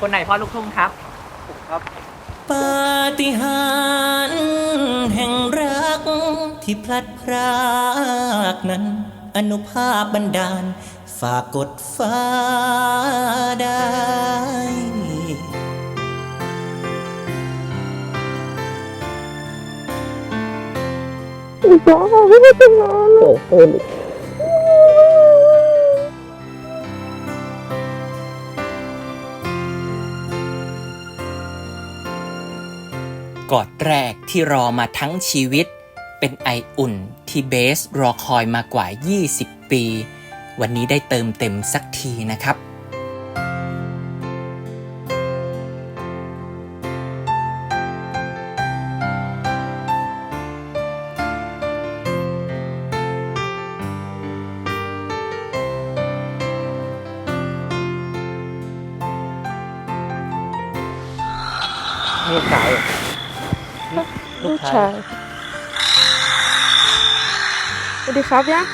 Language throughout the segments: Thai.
คนไหนพ่อลูกทุ่งครับ ครับ ปาฏิหาริย์แห่งรักที่พลัดพรากนั้น อนุภาพบันดาล ฝากกดฟ้าได้กอ กอดแรกที่รอมาทั้งชีวิต เป็นไออุ่นที่เบสรอคอยมากว่า 20 ปี วันนี้ได้เติมเต็มสักทีนะครับลูกสาว ลูกชายสวัสดีครับยัง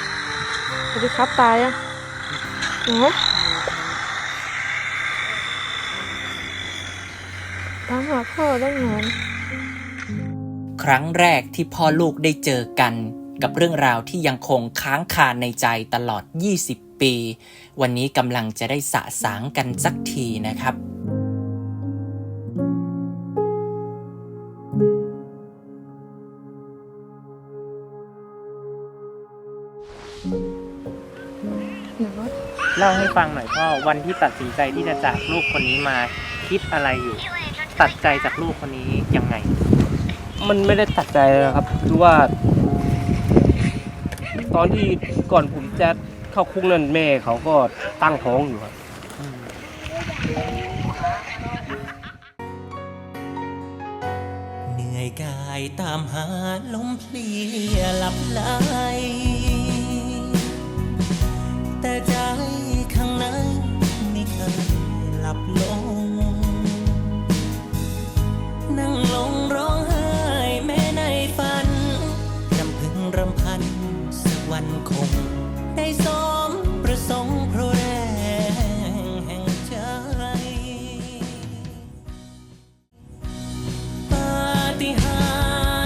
สวัสดีครับตายยังฮะตามหาพ่อได้ไงครั้งแรกที่พ่อลูกได้เจอกันกับเรื่องราวที่ยังคงค้างคาในใจตลอด 20 ปี วันนี้กำลังจะได้สะสางกันสักทีนะครับ เล่าให้ฟังหน่อยพ่อวันที่ตัดสินใจที่จะจากลูกคนนี้มาคิดอะไรอยู่ ตัดใจจากลูกคนนี้ยังไง มันไม่ได้ตัดใจเลยนะครับคือว่า ตอนที่ก่อนผมจะเข้าคุกนั่นแม่เขาก็ตั้งท้องอยู่ครับเหนื่อยกายตามหาลมเพลียหลับไหลันคง ได้สมประสงค์เพราะแรงแห่งใจปาฏิหา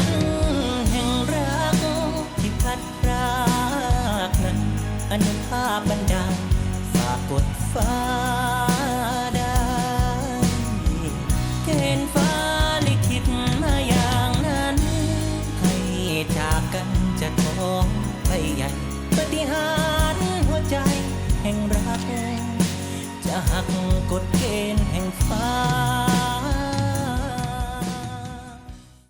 ริย์แห่งรักที่พัดพรากนั้นอนุภาพบันดาลฝากกดฟ้า จะหักกฎเกณฑ์แห่งฟ้า